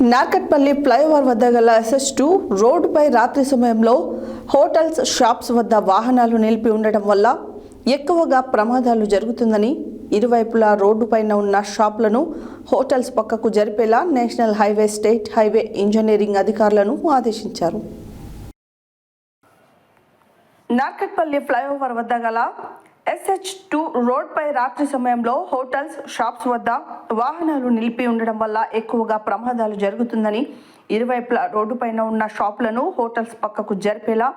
Narketpally flyover వద్ద గల SS two రోడ్డుపై రాత్రి సమయంలో హోటల్స్ షాప్స్ వద్ద వాహనాలు నిలిపి ఉండటం వల్ల ఎక్కువగా ప్రమాదాలు జరుగుతుందని ఇరువైపులా రోడ్డుపైన ఉన్న షాపులను హోటల్స్ పక్కకు జరిపేలా national highway state highway engineering అధికారులను ఆదేశించారు. నార్కట్పల్లి ఫ్లైఓవర్ వద్ద గల ఎస్హెచ్ టూ రోడ్పై రాత్రి సమయంలో హోటల్స్ షాప్స్ వద్ద వాహనాలు నిలిపి ఉండడం వల్ల ఎక్కువగా ప్రమాదాలు జరుగుతుందని ఇరువైపులా రోడ్డుపైన ఉన్న షాపులను హోటల్స్ పక్కకు జరిపేలా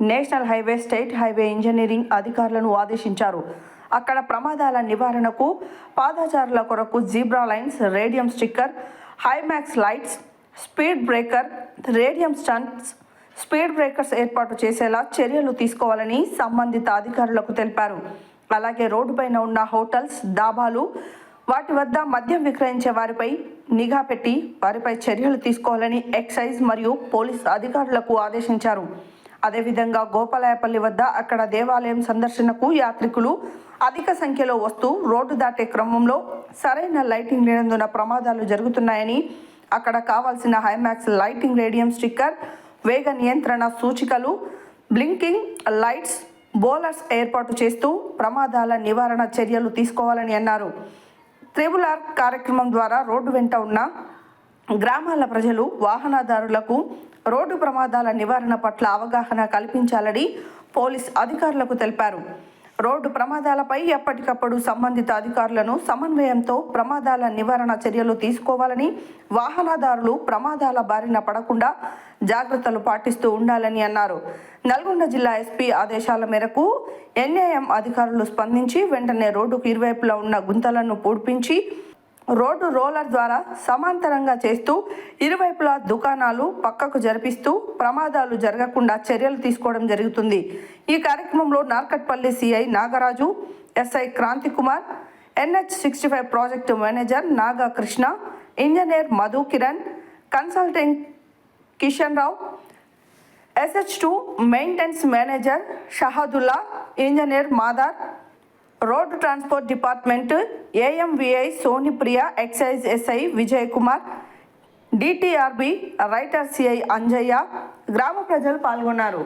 national highway state highway engineering అధికారులను ఆదేశించారు. అక్కడ ప్రమాదాల నివారణకు పాదచారుల కొరకు zebra lines radium sticker హైమాక్స్ lights speed breaker radium stunts speed breakers ఏర్పాటు చేసేలా చర్యలు తీసుకోవాలని సంబంధిత అధికారులకు తెలిపారు. అలాగే రోడ్డుపైన ఉన్న హోటల్స్ డాబాలు వాటి వద్ద మద్యం విక్రయించే వారిపై నిఘా పెట్టి వారిపై చర్యలు తీసుకోవాలని ఎక్సైజ్ మరియు పోలీస్ అధికారులకు ఆదేశించారు. అదేవిధంగా గోపాలయపల్లి వద్ద అక్కడ దేవాలయం సందర్శనకు యాత్రికులు అధిక సంఖ్యలో వస్తూ రోడ్డు దాటే క్రమంలో సరైన లైటింగ్ లేనందున ప్రమాదాలు జరుగుతున్నాయని అక్కడ కావాల్సిన హైమాక్స్ లైటింగ్ రేడియం స్టిక్కర్ వేగ నియంత్రణ సూచికలు బ్లింకింగ్ లైట్స్ బౌలర్స్ ఏర్పాటు చేస్తూ ప్రమాదాల నివారణ చర్యలు తీసుకోవాలని అన్నారు. త్రిబుల్ ఆర్ కార్యక్రమం ద్వారా రోడ్డు వెంట ఉన్న గ్రామాల ప్రజలు వాహనదారులకు రోడ్డు ప్రమాదాల నివారణ పట్ల అవగాహన కల్పించాలని పోలీస్ అధికారులకు తెలిపారు. రోడ్డు ప్రమాదాలపై ఎప్పటికప్పుడు సంబంధిత అధికారులను సమన్వయంతో ప్రమాదాల నివారణ చర్యలు తీసుకోవాలని వాహనదారులు ప్రమాదాల బారిన పడకుండా జాగ్రత్తలు పాటిస్తూ ఉండాలని అన్నారు. నల్గొండ జిల్లా ఎస్పీ ఆదేశాల మేరకు ఎన్ఐఎం అధికారులు స్పందించి వెంటనే రోడ్డుకు ఇరువైపులా ఉన్న గుంతలను పూడ్పించి రోడ్డు రోలర్ ద్వారా సమాంతరంగా చేస్తూ ఇరువైపులా దుకాణాలు పక్కకు జరిపిస్తూ ప్రమాదాలు జరగకుండా చర్యలు తీసుకోవడం జరుగుతుంది. ఈ కార్యక్రమంలో Narketpally CI Nagaraju SI Kranthi Kumar NH sixty five project manager Naga Krishna engineer Madhu Kiran consultant Kishan Rao SH two maintenance manager Shahadullah engineer Madar road transport department AMVI Sonipriya excise SI Vijay Kumar DTRB writer CI Anjaiah గ్రామ ప్రజలు పాల్గొన్నారు.